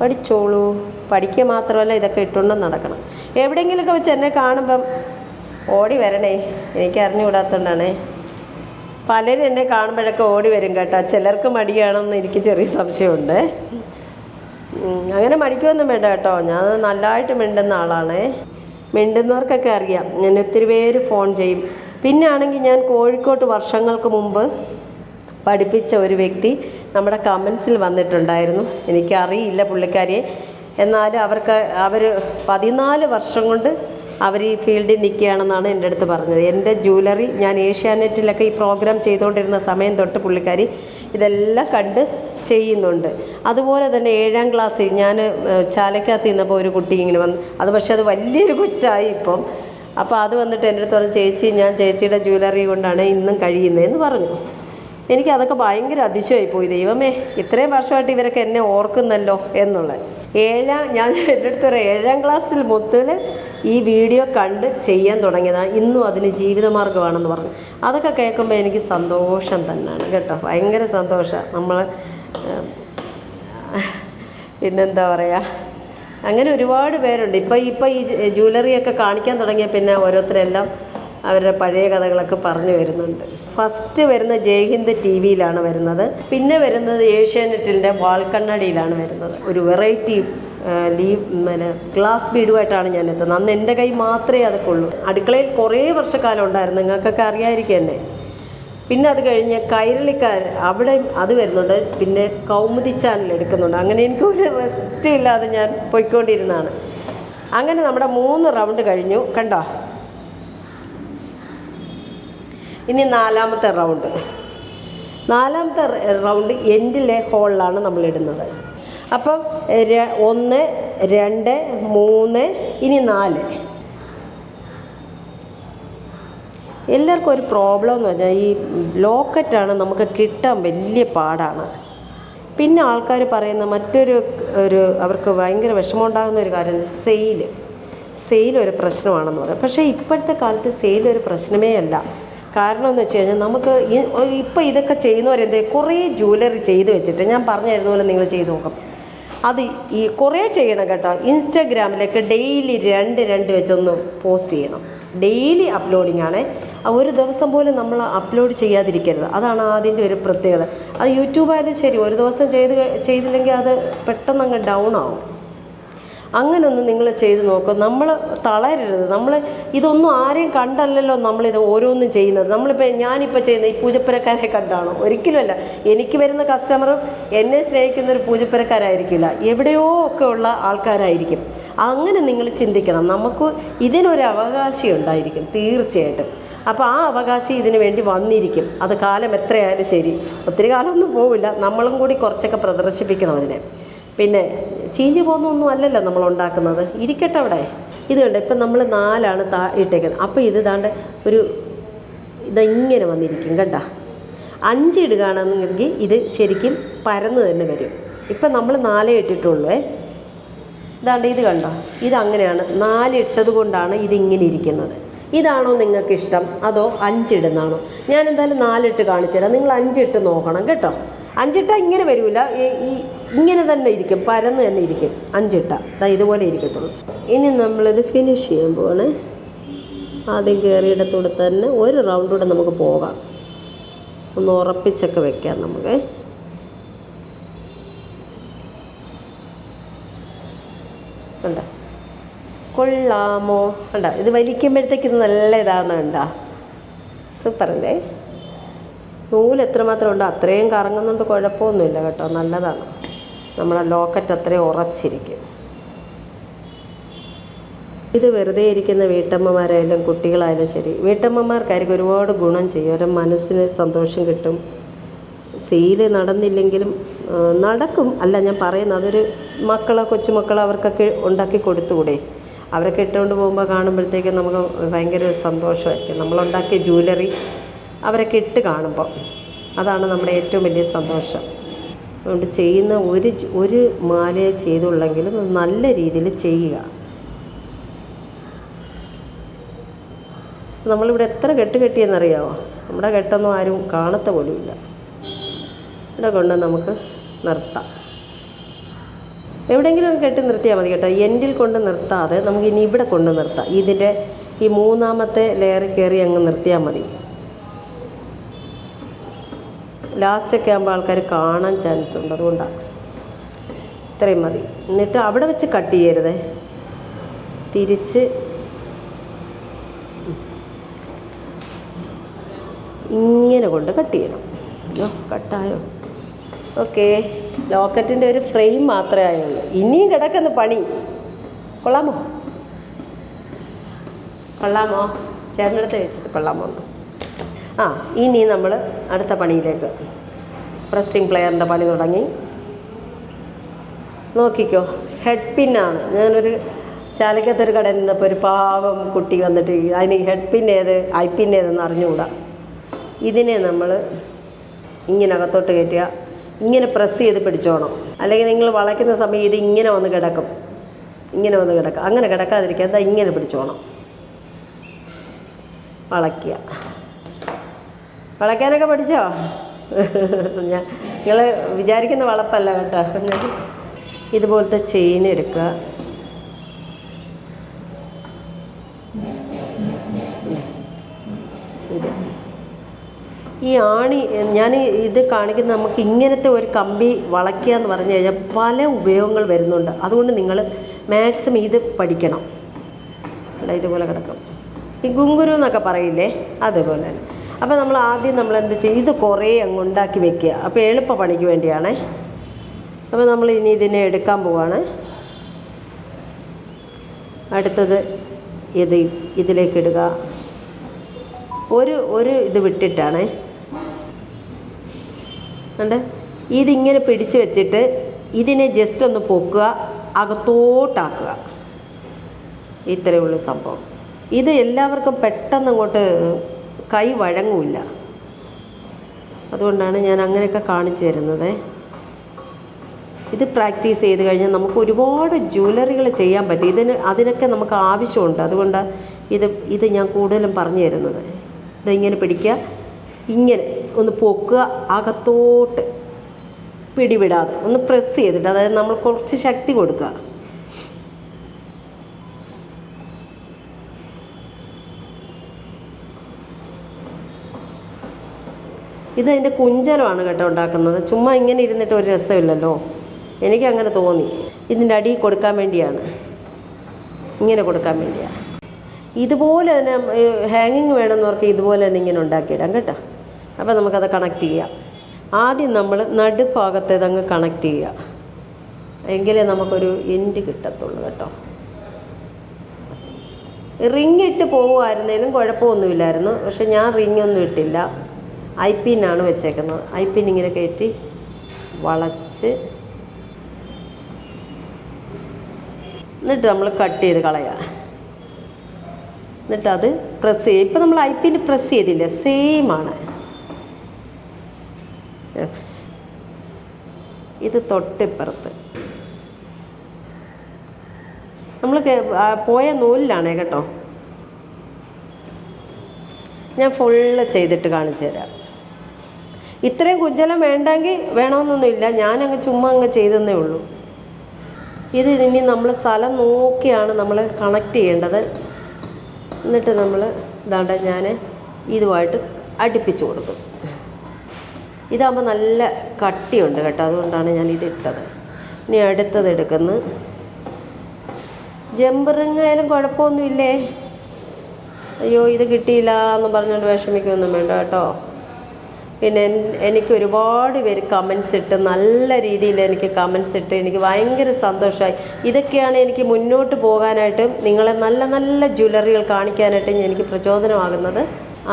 പഠിച്ചോളൂ. പഠിക്കുക മാത്രമല്ല ഇതൊക്കെ ഇട്ടുകൊണ്ട് നടക്കണം. എവിടെയെങ്കിലുമൊക്കെ വെച്ച് എന്നെ കാണുമ്പം ഓടി വരണേ. എനിക്ക് അറിഞ്ഞുകൂടാത്തതുകൊണ്ടാണേ പലരും എന്നെ കാണുമ്പോഴൊക്കെ ഓടി വരും കേട്ടോ. ചിലർക്ക് മടിയാണെന്ന് എനിക്ക് ചെറിയ സംശയമുണ്ട്. അങ്ങനെ മടിക്കൊന്നും വേണ്ട കേട്ടോ. ഞാൻ നല്ലതായിട്ട് മിണ്ടുന്ന ആളാണേ. മിണ്ടുന്നവർക്കൊക്കെ അറിയാം. ഞാൻ ഒത്തിരി പേര് ഫോൺ ചെയ്യും. പിന്നെ ആണെങ്കിൽ ഞാൻ കോഴിക്കോട്ട് വർഷങ്ങൾക്ക് മുമ്പ് പഠിപ്പിച്ച ഒരു വ്യക്തി നമ്മുടെ കമൻസിൽ വന്നിട്ടുണ്ടായിരുന്നു. എനിക്കറിയില്ല പുള്ളിക്കാരിയെ. എന്നാലും അവർക്ക് അവർ പതിനാല് വർഷം കൊണ്ട് അവർ ഈ ഫീൽഡിൽ നിൽക്കുകയാണെന്നാണ് എന്റെ അടുത്ത് പറഞ്ഞത്. എന്റെ ജ്വല്ലറി ഞാൻ ഏഷ്യാനെറ്റിലൊക്കെ ഈ പ്രോഗ്രാം ചെയ്തുകൊണ്ടിരുന്ന സമയം തൊട്ട് പുള്ളിക്കാരി ഇതെല്ലാം കണ്ട് ചെയ്യുന്നുണ്ട്. അതുപോലെ തന്നെ ഏഴാം ക്ലാസ്സിൽ ഞാൻ ചാലക്കകത്ത് നിന്നപ്പോൾ ഒരു കുട്ടി ഇങ്ങനെ വന്നു അത് പക്ഷേ അത് വലിയൊരു കൊച്ചായി ഇപ്പം. അപ്പോൾ അത് വന്നിട്ട് എന്റെ അടുത്ത് പറഞ്ഞു ചേച്ചി ഞാൻ ചേച്ചിയുടെ ജ്വല്ലറി കൊണ്ടാണ് ഇന്നും കഴിയുന്നതെന്ന് പറഞ്ഞു. എനിക്ക് അതൊക്കെ ഭയങ്കര അതിശയമായി പോയി. ദൈവമേ ഇത്രയും വർഷമായിട്ട് ഇവരൊക്കെ എന്നെ ഓർക്കുന്നല്ലോ എന്നുള്ളത്. ഏഴാം ഞാൻ എന്റെ അടുത്ത് പറയാം ഏഴാം ക്ലാസ്സിൽ മുതൽ ഈ വീഡിയോ കണ്ട് ചെയ്യാൻ തുടങ്ങിയതാണ്. ഇന്നും അതിന് ജീവിതമാർഗമാണെന്ന് പറഞ്ഞു. അതൊക്കെ കേൾക്കുമ്പോൾ എനിക്ക് സന്തോഷം തന്നെയാണ് കേട്ടോ. ഭയങ്കര സന്തോഷമാണ് നമ്മൾ പിന്നെന്താ പറയുക അങ്ങനെ ഒരുപാട് പേരുണ്ട്. ഇപ്പോൾ ഇപ്പോൾ ഈ ജ്വല്ലറിയൊക്കെ കാണിക്കാൻ തുടങ്ങിയ പിന്നെ ഓരോരുത്തരെല്ലാം അവരുടെ പഴയ കഥകളൊക്കെ പറഞ്ഞു വരുന്നുണ്ട്. ഫസ്റ്റ് വരുന്ന ജയ്ഹിന്ദ് ടി വിയിലാണ് വരുന്നത്. പിന്നെ വരുന്നത് ഏഷ്യാനെറ്റിന്റെ വാൾക്കണ്ണടിയിലാണ് വരുന്നത്. ഒരു വെറൈറ്റി ലീവ് പിന്നെ ഗ്ലാസ് ബീഡുമായിട്ടാണ് ഞാൻ എത്തുന്നത്. അന്ന് എന്റെ കൈ മാത്രമേ അതൊക്കെ ഉള്ളൂ അടുക്കളയിൽ കുറേ വർഷക്കാലം ഉണ്ടായിരുന്നു. നിങ്ങൾക്കൊക്കെ അറിയാമായിരിക്കും എന്നെ. പിന്നെ അത് കഴിഞ്ഞ് കൈരളിക്കാർ അവിടെ അത് വരുന്നുണ്ട്. പിന്നെ കൗമുദി ചാനൽ എടുക്കുന്നുണ്ട്. അങ്ങനെ എനിക്ക് ഒരു റെസ്റ്റ് ഇല്ലാതെ ഞാൻ പോയിക്കൊണ്ടിരുന്നതാണ്. അങ്ങനെ നമ്മുടെ മൂന്ന് റൗണ്ട് കഴിഞ്ഞു. കണ്ടോ? ഇനി നാലാമത്തെ റൗണ്ട് നാലാമത്തെ റൗണ്ട് എൻഡിലെ ഹോളിലാണ് നമ്മൾ ഇടുന്നത്. അപ്പം ഒന്ന് രണ്ട് മൂന്ന് ഇനി നാല്. എല്ലാവർക്കും ഒരു പ്രോബ്ലം എന്ന് പറഞ്ഞാൽ ഈ ലോക്കറ്റാണ് നമുക്ക് കിട്ടാൻ വലിയ പാടാണ്. പിന്നെ ആൾക്കാർ പറയുന്ന മറ്റൊരു ഒരു അവർക്ക് ഭയങ്കര വിഷമമുണ്ടാകുന്ന ഒരു കാര്യം സെയിൽ സെയിൽ ഒരു പ്രശ്നമാണെന്ന് പറയാം. പക്ഷേ ഇപ്പോഴത്തെ കാലത്ത് സെയിൽ ഒരു പ്രശ്നമേ അല്ല. കാരണം എന്ന് വെച്ച് കഴിഞ്ഞാൽ നമുക്ക് ഇപ്പോൾ ഇതൊക്കെ ചെയ്യുന്നവരെന്ത് കുറേ ജ്വല്ലറി ചെയ്ത് വെച്ചിട്ട് ഞാൻ പറഞ്ഞു തരുന്ന പോലെ നിങ്ങൾ ചെയ്ത് നോക്കാം. അത് ഈ കുറേ ചെയ്യണം കേട്ടോ. ഇൻസ്റ്റാഗ്രാമിലേക്ക് ഡെയിലി രണ്ട് രണ്ട് വെച്ചൊന്ന് പോസ്റ്റ് ചെയ്യണം. ഡെയിലി അപ്ലോഡിംഗ് ആണ്. ഒരു ദിവസം പോലും നമ്മൾ അപ്ലോഡ് ചെയ്യാതിരിക്കരുത്. അതാണ് അതിന്റെ ഒരു പ്രത്യേകത. അത് യൂട്യൂബായാലും ശരി ഒരു ദിവസം ചെയ്ത് ചെയ്തില്ലെങ്കിൽ അത് പെട്ടെന്ന് അങ്ങ് ഡൗൺ ആവും. അങ്ങനെ ഒന്ന് നിങ്ങൾ ചെയ്ത് നോക്കുക നമ്മൾ തളരരുത്. നമ്മൾ ഇതൊന്നും ആരെയും കണ്ടല്ലല്ലോ നമ്മളിത് ഓരോന്നും ചെയ്യുന്നത്. നമ്മളിപ്പോൾ ഞാനിപ്പോൾ ചെയ്യുന്ന ഈ പൂജപ്പുരക്കാരെ കണ്ടാണോ? ഒരിക്കലുമല്ല എനിക്ക് വരുന്ന കസ്റ്റമറും എന്നെ സ്നേഹിക്കുന്ന ഒരു പൂജപ്പുരക്കാരായിരിക്കില്ല. എവിടെയോ ഒക്കെ ഉള്ള ആൾക്കാരായിരിക്കും. അങ്ങനെ നിങ്ങൾ ചിന്തിക്കണം. നമുക്ക് ഇതിനൊരു അവകാശം ഉണ്ടായിരിക്കും തീർച്ചയായിട്ടും. അപ്പോൾ ആ അവകാശം ഇതിനു വേണ്ടി വന്നിരിക്കും. അത് കാലം എത്രയായാലും ശരി. ഒത്തിരി കാലമൊന്നും പോവില്ല. നമ്മളും കൂടി കുറച്ചൊക്കെ പ്രദർശിപ്പിക്കണം അതിനെ. പിന്നെ ചീഞ്ഞു പോകുന്നൊന്നും അല്ലല്ലോ നമ്മൾ ഉണ്ടാക്കുന്നത്. ഇരിക്കട്ടെ അവിടെ. ഇത് കണ്ടോ? ഇപ്പം നമ്മൾ നാലാണ് താ ഇട്ടേക്കുന്നത്. അപ്പോൾ ഇത് ദാണ്ട് ഒരു ഇതിങ്ങനെ വന്നിരിക്കും കണ്ട. അഞ്ച് ഇടുകയാണെന്നെങ്കിൽ ഇത് ശരിക്കും പരന്ന് തന്നെ വരും. ഇപ്പം നമ്മൾ നാലേ ഇട്ടിട്ടുള്ളൂ ഇതാണ്ട് ഇത് കണ്ടോ? ഇതങ്ങനെയാണ് നാല് ഇട്ടത് കൊണ്ടാണ് ഇതിങ്ങനെ ഇരിക്കുന്നത്. ഇതാണോ നിങ്ങൾക്ക് ഇഷ്ടം അതോ അഞ്ചിടുന്നാണോ ഞാൻ എന്തായാലും നാലിട്ട് കാണിച്ചു തരാം. നിങ്ങൾ അഞ്ചിട്ട് നോക്കണം കേട്ടോ. അഞ്ചിട്ട ഇങ്ങനെ വരില്ല ഈ ഇങ്ങനെ തന്നെ ഇരിക്കും. പരന്ന് തന്നെ ഇരിക്കും. അഞ്ചിട്ട. ദാ ഇതുപോലെ ഇരിക്കത്തുള്ളൂ. ഇനി നമ്മളിത് ഫിനിഷ് ചെയ്യാൻ പോകണേ ആദ്യം കയറിയിടത്തൂടെ തന്നെ ഒരു റൗണ്ട് കൂടെ നമുക്ക് പോകാം. ഒന്ന് ഉറപ്പിച്ചൊക്കെ വെക്കാം നമുക്ക്. ഉണ്ട കൊള്ളാമോ? ഉണ്ട ഇത് വലിക്കുമ്പോഴത്തേക്ക് ഇത് നല്ല ഇതാകുന്നുണ്ടോ സൂപ്പർ അല്ലേ നൂൽ എത്രമാത്രം ഉണ്ടോ? അത്രയും കറങ്ങുന്നുണ്ട് കുഴപ്പമൊന്നുമില്ല കേട്ടോ. നല്ലതാണ്. നമ്മുടെ ലോക്കറ്റ് അത്രയും ഉറച്ചിരിക്കും. ഇത് വെറുതെ ഇരിക്കുന്ന വീട്ടമ്മമാരായാലും കുട്ടികളായാലും ശരി വീട്ടമ്മമാർക്കായിരിക്കും ഒരുപാട് ഗുണം ചെയ്യും. അവരുടെ മനസ്സിന് സന്തോഷം കിട്ടും. സെയിൽ നടന്നില്ലെങ്കിലും നടക്കും. അല്ല ഞാൻ പറയുന്നത് അതൊരു മക്കളെ കൊച്ചുമക്കളെ അവർക്കൊക്കെ ഉണ്ടാക്കി കൊടുത്തുകൂടെ? അവരൊക്കെ ഇട്ടുകൊണ്ട് പോകുമ്പോൾ കാണുമ്പോഴത്തേക്കും നമുക്ക് ഭയങ്കര സന്തോഷമായിരിക്കും. നമ്മളുണ്ടാക്കിയ ജ്വല്ലറി അവരൊക്കെ കെട്ട് കാണുമ്പോൾ അതാണ് നമ്മുടെ ഏറ്റവും വലിയ സന്തോഷം. അതുകൊണ്ട് ചെയ്യുന്ന ഒരു ഒരു മാലയെ ചെയ്തുള്ളെങ്കിലും നല്ല രീതിയിൽ ചെയ്യുക. നമ്മളിവിടെ എത്ര കെട്ട് കെട്ടിയെന്നറിയാമോ നമ്മുടെ കെട്ടൊന്നും ആരും കാണത്ത പോലുമില്ല. ഇവിടെ കൊണ്ട് നമുക്ക് നിർത്താം. എവിടെയെങ്കിലും കെട്ടി നിർത്തിയാൽ മതി കേട്ടോ. എൻഡിൽ കൊണ്ട് നിർത്താതെ നമുക്ക് ഇനി ഇവിടെ കൊണ്ട് നിർത്താം. ഇതിന്റെ ഈ മൂന്നാമത്തെ ലെയർ കയറി അങ്ങ് നിർത്തിയാൽ മതി. ലാസ്റ്റൊക്കെ ആകുമ്പോൾ ആൾക്കാർ കാണാൻ ചാൻസ് ഉണ്ട്. അതുകൊണ്ടാണ് ഇത്രയും മതി. എന്നിട്ട് അവിടെ വെച്ച് കട്ട് ചെയ്യരുതേ. തിരിച്ച്. ഇങ്ങനെ കൊണ്ട് കട്ട് ചെയ്യണം. കട്ടായോ ഓക്കെ ലോക്കറ്റിന്റെ ഒരു ഫ്രെയിം മാത്രമേ ആയുള്ളൂ. ഇനിയും കിടക്കുന്ന പണി. കൊള്ളാമോ? കൊള്ളാമോ? ചേട്ടനടുത്ത് വെച്ചത് കൊള്ളാമോ എന്ന്. ആ ഇനി നമ്മൾ അടുത്ത പണിയിലേക്ക്. പ്രസ്സിംഗ് പ്ലെയറിന്റെ പണി തുടങ്ങി. നോക്കിക്കോ ഹെഡ് പിന്നാണ് ഞാനൊരു ചാലക്കത്തൊരു കടയിൽ നിന്നപ്പോൾ ഒരു പാവം കുട്ടി വന്നിട്ട് അതിന് ഹെഡ് പിൻ ഏത് ഐ പിൻ ഏതെന്ന് അറിഞ്ഞുകൂടാ. ഇതിനെ നമ്മൾ ഇങ്ങനെ അകത്തോട്ട് കയറ്റുക. ഇങ്ങനെ പ്രസ് ചെയ്ത് പിടിച്ചോണം. അല്ലെങ്കിൽ നിങ്ങൾ വളയ്ക്കുന്ന സമയം ഇത് ഇങ്ങനെ വന്ന് കിടക്കും. ഇങ്ങനെ വന്ന് കിടക്കും. അങ്ങനെ കിടക്കാതിരിക്കുക എന്താ ഇങ്ങനെ പിടിച്ചോണം. വളയ്ക്കുക. വളയ്ക്കാനൊക്കെ പഠിച്ചോ? ഞാൻ നിങ്ങൾ വിചാരിക്കുന്ന വളപ്പല്ല കേട്ടോ. ഇതുപോലത്തെ ചെയിൻ എടുക്കുക. ഈ ആണി ഞാൻ ഇത് കാണിക്കുന്ന നമുക്ക് ഇങ്ങനത്തെ ഒരു കമ്പി വളയ്ക്കുക എന്ന് പറഞ്ഞു കഴിഞ്ഞാൽ പല ഉപയോഗങ്ങൾ വരുന്നുണ്ട്. അതുകൊണ്ട് നിങ്ങൾ മാക്സിമം ഇത് പഠിക്കണം. ഇതുപോലെ കിടക്കും. ഈ ഗുങ്കുരു എന്നൊക്കെ പറയില്ലേ? അതുപോലെ തന്നെ. അപ്പോൾ നമ്മൾ ആദ്യം നമ്മൾ എന്ത് ചെയ്യും? ഇത് കുറേ അങ്ങ് ഉണ്ടാക്കി വെക്കുക. അപ്പോൾ എളുപ്പ പണിക്ക് വേണ്ടിയാണേ. അപ്പോൾ നമ്മൾ ഇനി ഇതിനെ എടുക്കാൻ പോവാണ്. അടുത്തത് ഇത് ഇതിലേക്ക് ഇടുക. ഒരു ഒരു ഇത് വിട്ടിട്ടാണ്. കണ്ട്? ഇതിങ്ങനെ പിടിച്ച് വെച്ചിട്ട് ഇതിനെ ജസ്റ്റ് ഒന്ന് പൊക്കുക അകത്തോട്ടാക്കുക. ഇത്രയേ ഉള്ളൂ സംഭവം. ഇത് എല്ലാവർക്കും പെട്ടെന്ന് അങ്ങോട്ട് കൈ വഴങ്ങൂല. അതുകൊണ്ടാണ് ഞാൻ അങ്ങനെയൊക്കെ കാണിച്ചു തരുന്നത്. ഇത് പ്രാക്ടീസ് ചെയ്ത് കഴിഞ്ഞാൽ നമുക്ക് ഒരുപാട് ജ്വല്ലറികൾ ചെയ്യാൻ പറ്റും. ഇതിന് അതിനൊക്കെ നമുക്ക് ആവശ്യമുണ്ട്. അതുകൊണ്ട് ഇത് ഇത് ഞാൻ കൂടുതലും പറഞ്ഞു തരുന്നത്. ഇതിങ്ങനെ പിടിക്കുക. ഇങ്ങനെ ഒന്ന് പൊക്കുക. അകത്തോട്ട് പിടിവിടാതെ. ഒന്ന് പ്രസ് ചെയ്തിട്ട് അതായത് നമ്മൾ കുറച്ച് ശക്തി കൊടുക്കുക. ഇതതിന്റെ കുഞ്ചലമാണ് കേട്ടോ ഉണ്ടാക്കുന്നത്. ചുമ്മാ ഇങ്ങനെ ഇരുന്നിട്ട് ഒരു രസമില്ലല്ലോ. എനിക്കങ്ങനെ തോന്നി. ഇതിന്റെ അടി കൊടുക്കാൻ വേണ്ടിയാണ്. ഇങ്ങനെ കൊടുക്കാൻ വേണ്ടിയാണ് ഇതുപോലെ തന്നെ ഹാങ്ങിങ് വേണമെന്നവർക്ക് ഇതുപോലെ തന്നെ ഇങ്ങനെ ഉണ്ടാക്കിയിടാം കേട്ടോ. അപ്പോൾ നമുക്കത് കണക്ട് ചെയ്യാം. ആദ്യം നമ്മൾ നടുഭാഗത്തേത് അങ്ങ് കണക്ട് ചെയ്യുക എങ്കിലേ നമുക്കൊരു എൻഡ് കിട്ടത്തുള്ളൂ കേട്ടോ. റിങ് ഇട്ട് പോകുമായിരുന്നേലും കുഴപ്പമൊന്നുമില്ലായിരുന്നു. പക്ഷെ ഞാൻ റിങ് ഒന്നും ഇട്ടില്ല. ഐ പിന്നാണ് വെച്ചേക്കുന്നത്. ഐ പിൻ ഇങ്ങനെ കയറ്റി വളച്ച് എന്നിട്ട് നമ്മൾ കട്ട് ചെയ്ത് കളയുക. എന്നിട്ട് അത് പ്രസ് ചെയ്യുക. ഇപ്പം നമ്മൾ ഐ പിന് പ്രസ് ചെയ്തില്ല? സെയിം ആണ്. ഇത് തൊട്ടിപ്പുറത്ത്. നമ്മൾ പോയ നൂലിലാണേ കേട്ടോ. ഞാൻ ഫുള്ള് ചെയ്തിട്ട് കാണിച്ചു തരാം. ഇത്രയും കുഞ്ചലം വേണ്ടെങ്കിൽ വേണമെന്നൊന്നുമില്ല. ഞാനങ്ങ് ചുമ്മാ അങ്ങ് ചെയ്തെന്നേ ഉള്ളൂ. ഇത് ഇനി നമ്മൾ സ്ഥലം നോക്കിയാണ് നമ്മൾ കണക്ട് ചെയ്യേണ്ടത്. എന്നിട്ട് നമ്മൾ ഇതാണ്ട് ഞാൻ ഇതുമായിട്ട് അടുപ്പിച്ച് കൊടുക്കും. ഇതാകുമ്പോൾ നല്ല കട്ടിയുണ്ട് കേട്ടോ. അതുകൊണ്ടാണ് ഞാൻ ഇത് ഇട്ടത്. ഇനി അടുത്തത് എടുക്കുന്നു. ജമ്പറിങ്ങായാലും കുഴപ്പമൊന്നുമില്ലേ? അയ്യോ ഇത് കിട്ടിയില്ല എന്ന് പറഞ്ഞുകൊണ്ട് വിഷമിക്കൊന്നും വേണ്ട കേട്ടോ. പിന്നെ എനിക്ക് ഒരുപാട് പേര് കമൻസ് ഇട്ട് നല്ല രീതിയിൽ എനിക്ക് കമൻസ് ഇട്ട് എനിക്ക് ഭയങ്കര സന്തോഷമായി ഇതൊക്കെയാണ് എനിക്ക് മുന്നോട്ട് പോകാനായിട്ട് നിങ്ങളെ നല്ല നല്ല ജ്വല്ലറികൾ കാണിക്കാനായിട്ട് എനിക്ക് പ്രചോദനമാകുന്നത്.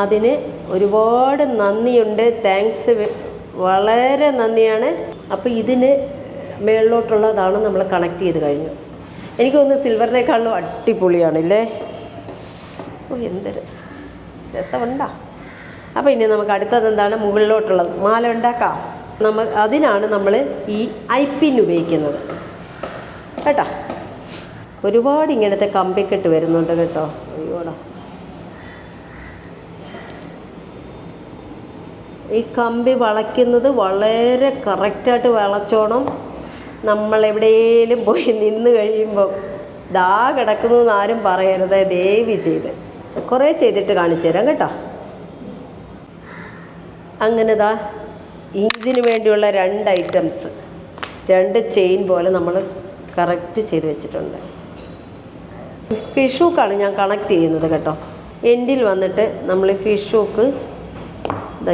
അതിന് ഒരുപാട് നന്ദിയുണ്ട്. താങ്ക്സ് വളരെ നന്ദിയാണ്. അപ്പോൾ ഇതിന് മേളിലോട്ടുള്ളതാണ് നമ്മൾ കണക്ട് ചെയ്ത് കഴിഞ്ഞു. എനിക്ക് തോന്നുന്നു സിൽവറിനേക്കാളും അടിപൊളിയാണല്ലേ? ഓ എന്ത് രസം രസമുണ്ടാ. അപ്പോൾ ഇനി നമുക്ക് അടുത്തത് എന്താണ്? മുകളിലോട്ടുള്ളത്. മാല ഉണ്ടാക്കാം. നമ്മൾ അതിനാണ് നമ്മൾ ഈ ഐപ്പിൻ ഉപയോഗിക്കുന്നത്. കേട്ടോ? ഒരുപാട് ഇങ്ങനത്തെ കമ്പിക്കെട്ട് വരുന്നുണ്ട് കേട്ടോ. അയ്യോടാ. ഈ കമ്പി വളയ്ക്കുന്നത് വളരെ കറക്റ്റായിട്ട് വളച്ചോണം. നമ്മൾ പോയി നിന്ന് കഴിയുമ്പോൾ ദാ കിടക്കുന്നു എന്ന് ആരും പറയരുത്. ദേവി ചെയ്ത്. കുറേ ചെയ്തിട്ട് കാണിച്ചു തരാം കേട്ടോ. അങ്ങനെ ദാ ഇതിന് വേണ്ടിയുള്ള രണ്ട് ഐറ്റംസ് രണ്ട് ചെയിൻ പോലെ നമ്മൾ കറക്റ്റ് ചെയ്ത് വെച്ചിട്ടുണ്ട്. ഫിഷ് ഹൂക്കാണ് ഞാൻ കണക്ട് ചെയ്യുന്നത് കേട്ടോ. എൻഡിൽ വന്നിട്ട് നമ്മൾ ഫിഷ് ഹൂക്ക്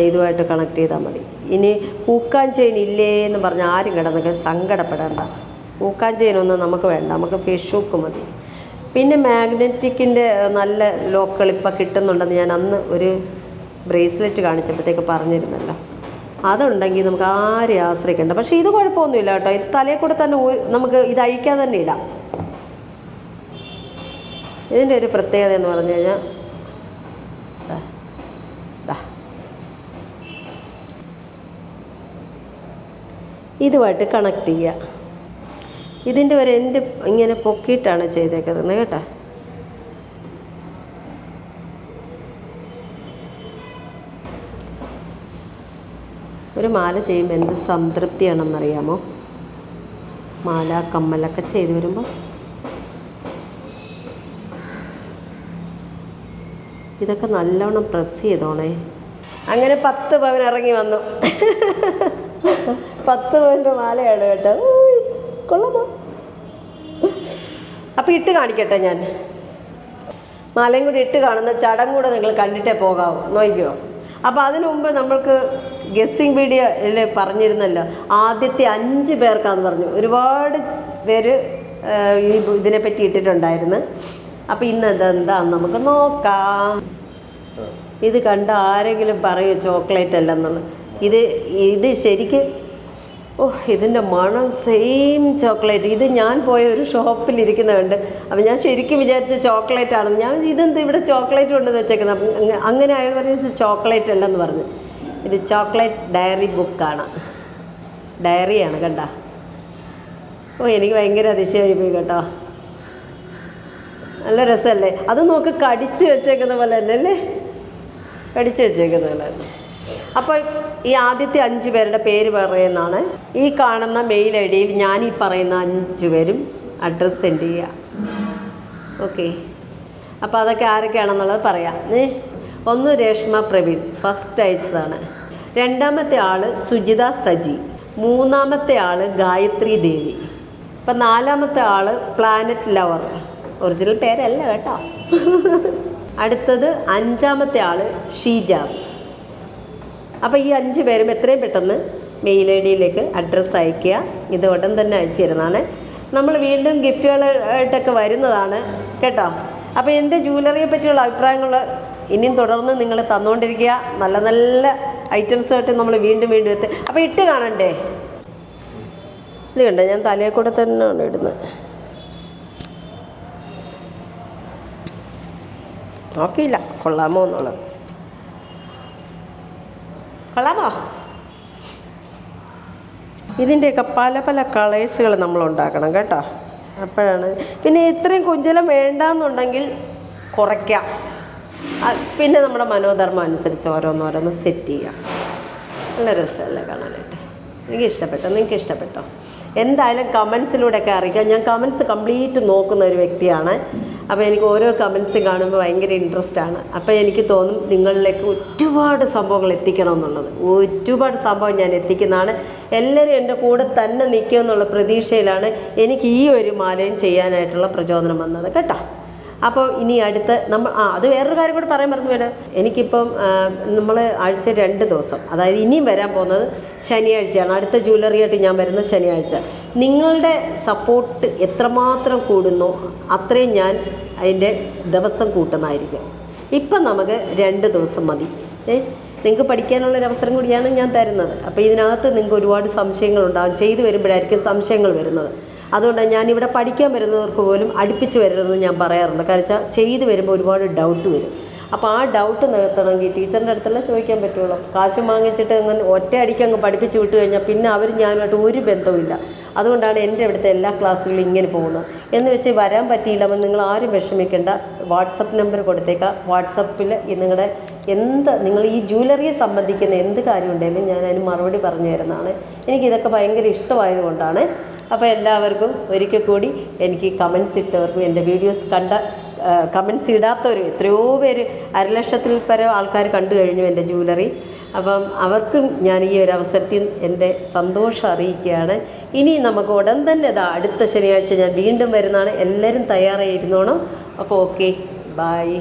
ഇതുമായിട്ട് കണക്ട് ചെയ്താൽ മതി. ഇനി ഹൂക്കാൻ ചെയിൻ ഇല്ലേ എന്ന് പറഞ്ഞ് ആരും കിടന്നൊക്കെ സങ്കടപ്പെടേണ്ട. ഹൂക്കാൻ ചെയിനൊന്നും നമുക്ക് വേണ്ട നമുക്ക് ഫിഷ് ഹൂക്ക് മതി. പിന്നെ മാഗ്നറ്റിക്കിന്റെ നല്ല ലോക്കുകൾ ഇപ്പം കിട്ടുന്നുണ്ടെന്ന് ഞാൻ അന്ന് ഒരു ബ്രേസ്ലെറ്റ് കാണിച്ചപ്പോഴത്തേക്ക് പറഞ്ഞിരുന്നല്ലോ. അതുണ്ടെങ്കിൽ നമുക്ക് ആരെയും ആശ്രയിക്കേണ്ട. പക്ഷേ ഇത് കുഴപ്പമൊന്നുമില്ല കേട്ടോ. ഇത് തലയിൽ കൂടെ തന്നെ നമുക്ക് ഇത് അഴിക്കാതെ തന്നെ ഇടാം. ഇതിന്റെ ഒരു പ്രത്യേകത എന്ന് പറഞ്ഞു കഴിഞ്ഞാൽ. ഇതുമായിട്ട് കണക്ട് ചെയ്യുക. ഇതിന്റെ ഒരു എന്റെ ഇങ്ങനെ പൊക്കിയിട്ടാണ് ചെയ്തേക്കുന്നത് കേട്ടോ. ഒരു മാല ചെയ്യുമ്പോൾ എന്ത് സംതൃപ്തിയാണെന്നറിയാമോ? മാല കമ്മലൊക്കെ ചെയ്ത് വരുമ്പോൾ. ഇതൊക്കെ നല്ലോണം പ്രസ് ചെയ്തോണേ. അങ്ങനെ പത്ത് പവൻ ഇറങ്ങി വന്നു. പത്ത് പവന്റെ മാലയാണ് കേട്ടോ. കൊള്ളാമോ? അപ്പോൾ ഇട്ട് കാണിക്കട്ടെ ഞാൻ. മാലയും കൂടി ഇട്ട് കാണുന്ന ചടങ്ങൂടെ നിങ്ങൾ കണ്ടിട്ടേ പോകാവൂ. നോയിക്കോ അപ്പോൾ അതിനു മുമ്പ് നമ്മൾക്ക് ഗസ്സിങ് വീഡിയോയിൽ പറഞ്ഞിരുന്നല്ലോ. ആദ്യത്തെ അഞ്ച് പേർക്കാന്ന് പറഞ്ഞു. ഒരുപാട് പേര് ഈ ഇതിനെ പറ്റി ഇട്ടിട്ടുണ്ടായിരുന്നു. അപ്പോൾ ഇന്ന് എന്താ നമുക്ക് നോക്കാം. ഇത് കണ്ട ആരെങ്കിലും പറയൂ ചോക്ലേറ്റ് അല്ലെന്നുള്ളത്. ഇത് ഇത് ശരിക്കും ഓ ഇതിന്റെ മണം സെയിം ചോക്ലേറ്റ്. ഇത് ഞാൻ പോയ ഒരു ഷോപ്പിൽ ഇരിക്കുന്ന കണ്ട്. അപ്പം ഞാൻ ശരിക്കും വിചാരിച്ച ചോക്ലേറ്റ് ആണെന്ന് ഞാൻ ഇതെന്താ ഇവിടെ ചോക്ലേറ്റ് കൊണ്ട് വെച്ചേക്കുന്നത്? അപ്പം അങ്ങ- അങ്ങനെ അയാൾ പറഞ്ഞത് ചോക്ലേറ്റ് അല്ലെന്ന് പറഞ്ഞു. ഇത് ചോക്ലേറ്റ് ഡയറി ബുക്കാണ്. ഡയറിയാണ് കണ്ട. ഓ എനിക്ക് ഭയങ്കര അതിശയമായി പോയി കേട്ടോ. നല്ല രസമല്ലേ? അത് നോക്ക് കടിച്ച് വെച്ചേക്കുന്ന പോലെ തന്നെ അല്ലേ? കടിച്ച് വെച്ചേക്കുന്ന പോലെ അപ്പോൾ ഈ ആദ്യത്തെ അഞ്ച് പേരുടെ പേര് പറയുന്നതാണ്. ഈ കാണുന്ന മെയിൽ ഐ ഡിയിൽ ഞാൻ ഈ പറയുന്ന അഞ്ച് പേരും അഡ്രസ്സ് സെൻഡ് ചെയ്യുക ഓക്കെ അപ്പോൾ അതൊക്കെ ആരൊക്കെയാണെന്നുള്ളത് പറയാം. ഏ? ഒന്ന് രേഷ്മ പ്രവീൺ ഫസ്റ്റ് അയച്ചതാണ്. രണ്ടാമത്തെ ആൾ സുജിത സജി മൂന്നാമത്തെ ആൾ ഗായത്രി ദേവി. ഇപ്പം നാലാമത്തെ ആൾ പ്ലാനറ്റ് ലവർ. ഒറിജിനൽ പേരല്ല കേട്ടോ. അടുത്തത് അഞ്ചാമത്തെ ആൾ ഷീജാസ്. അപ്പോൾ ഈ അഞ്ച് പേരും എത്രയും പെട്ടെന്ന് മെയിൽ ഐ ഡിയിലേക്ക് അഡ്രസ്സ് അയയ്ക്കുക. ഇത് ഉടൻ തന്നെ അയച്ചു തരുന്നതാണ്. നമ്മൾ വീണ്ടും ഗിഫ്റ്റുകളായിട്ടൊക്കെ വരുന്നതാണ് കേട്ടോ. അപ്പോൾ എന്റെ ജൂവലറിയെ പറ്റിയുള്ള അഭിപ്രായങ്ങൾ ഇനിയും തുടർന്ന് നിങ്ങൾ തന്നുകൊണ്ടിരിക്കുക നല്ല നല്ല ഐറ്റംസ് ആയിട്ട് നമ്മൾ വീണ്ടും വീണ്ടും എത്തി. അപ്പോൾ ഇട്ട് കാണണ്ടേ? ഇത് കണ്ടേ? ഞാൻ തലയിൽ കൂടെ തന്നെയാണ് ഇടുന്നത്. നോക്കിയില്ല. കൊള്ളാമോ എന്നുള്ളത്. കൊള്ളാമോ? ഇതിന്റെയൊക്കെ പല പല കളേഴ്സുകൾ നമ്മൾ ഉണ്ടാക്കണം കേട്ടോ. അപ്പോഴാണ്. പിന്നെ ഇത്രയും കുഞ്ചലം വേണ്ടെന്നുണ്ടെങ്കിൽ കുറയ്ക്കാം. പിന്നെ നമ്മുടെ മനോധർമ്മം അനുസരിച്ച് ഓരോന്നോരോന്ന് സെറ്റ് ചെയ്യുക. നല്ല രസമല്ലേ കാണാനായിട്ട്. എനിക്ക് ഇഷ്ടപ്പെട്ടോ. നിങ്ങൾക്ക് ഇഷ്ടപ്പെട്ടോ? എന്തായാലും കമൻസിലൂടെയൊക്കെ അറിയിക്കാം. ഞാൻ കമൻസ് കംപ്ലീറ്റ് നോക്കുന്ന ഒരു വ്യക്തിയാണ്. അപ്പോൾ എനിക്ക് ഓരോ കമൻസ് കാണുമ്പോൾ ഭയങ്കര ഇൻട്രസ്റ്റ് ആണ്. അപ്പോൾ എനിക്ക് തോന്നും നിങ്ങളിലേക്ക് ഒരുപാട് സംഭവങ്ങൾ എത്തിക്കണം എന്നുള്ളത് ഒരുപാട് സംഭവം ഞാൻ എത്തിക്കുന്നതാണ്. എല്ലാവരും എന്റെ കൂടെ തന്നെ നിൽക്കുമെന്നുള്ള പ്രതീക്ഷയിലാണ് എനിക്ക് ഈ ഒരു മാലയും ചെയ്യാനായിട്ടുള്ള പ്രചോദനം വന്നത്. കേട്ടോ? അപ്പോൾ ഇനി അടുത്ത് നമ്മൾ ആ അത് വേറൊരു കാര്യം കൂടി പറയാൻ മറന്നു വേണം എനിക്കിപ്പം നമ്മൾ ആഴ്ച രണ്ട് ദിവസം അതായത് ഇനിയും വരാൻ പോകുന്നത് ശനിയാഴ്ചയാണ്. അടുത്ത ജ്വല്ലറി ആയിട്ട് ഞാൻ വരുന്നത് ശനിയാഴ്ച. നിങ്ങളുടെ സപ്പോർട്ട് എത്രമാത്രം കൂടുന്നോ അത്രയും ഞാൻ അതിന്റെ ദിവസം കൂട്ടുന്നതായിരിക്കും. ഇപ്പം നമുക്ക് രണ്ട് ദിവസം മതി. ഏ നിങ്ങൾക്ക് പഠിക്കാനുള്ളൊരു അവസരം കൂടിയാണ് ഞാൻ തരുന്നത്. അപ്പോൾ ഇതിനകത്ത് നിങ്ങൾക്ക് ഒരുപാട് സംശയങ്ങളുണ്ടാകും ചെയ്തു വരുമ്പോഴായിരിക്കും സംശയങ്ങൾ വരുന്നത്. അതുകൊണ്ട് ഞാനിവിടെ പഠിക്കാൻ വരുന്നവർക്ക് പോലും അടുപ്പിച്ച് വരരുതെന്ന് ഞാൻ പറയാറുണ്ട്. കാരണം വെച്ചാൽ ചെയ്ത് വരുമ്പോൾ ഒരുപാട് ഡൗട്ട് വരും. അപ്പോൾ ആ ഡൗട്ട് നികത്തണമെങ്കിൽ ടീച്ചറിന്റെ അടുത്തല്ല ചോദിക്കാൻ പറ്റുള്ളൂ. കാശ് വാങ്ങിച്ചിട്ട് അങ്ങനെ ഒറ്റ അടിക്ക് അങ്ങ് പഠിപ്പിച്ച് വിട്ടു കഴിഞ്ഞാൽ പിന്നെ അവർ ഞാനുമായിട്ട് ഒരു ബന്ധവുമില്ല. അതുകൊണ്ടാണ് എന്റെ ഇവിടുത്തെ എല്ലാ ക്ലാസ്സുകളും ഇങ്ങനെ പോകുന്നത്. എന്ന് വെച്ച് വരാൻ പറ്റിയില്ല അപ്പം നിങ്ങൾ ആരും വിഷമിക്കേണ്ട. വാട്സപ്പ് നമ്പർ കൊടുത്തേക്കാം. വാട്സപ്പിൽ നിങ്ങളുടെ എന്ത് നിങ്ങൾ ഈ ജ്വല്ലറിയെ സംബന്ധിക്കുന്ന എന്ത് കാര്യമുണ്ടെങ്കിലും ഞാൻ അതിന് മറുപടി പറഞ്ഞു തരുന്നതാണ്. എനിക്കിതൊക്കെ ഭയങ്കര ഇഷ്ടമായതുകൊണ്ടാണ് അപ്പോൾ എല്ലാവർക്കും ഒരിക്കൽ കൂടി എനിക്ക് കമൻസ് ഇട്ടവർക്കും എന്റെ വീഡിയോസ് കണ്ട കമൻസ് ഇടാത്തവരും എത്രയോ പേര് അരലക്ഷത്തിൽ പരം ആൾക്കാർ കണ്ടു കഴിഞ്ഞു എന്റെ ജ്വല്ലറി അപ്പം അവർക്കും ഞാൻ ഈ ഒരു അവസരത്തിൽ എന്റെ സന്തോഷം അറിയിക്കുകയാണ്. ഇനി നമുക്ക് ഉടൻ തന്നെ ഇതാ അടുത്ത ശനിയാഴ്ച ഞാൻ വീണ്ടും വരുന്നതാണ്. എല്ലാവരും തയ്യാറായിരുന്നോണം അപ്പോൾ ഓക്കെ ബായ്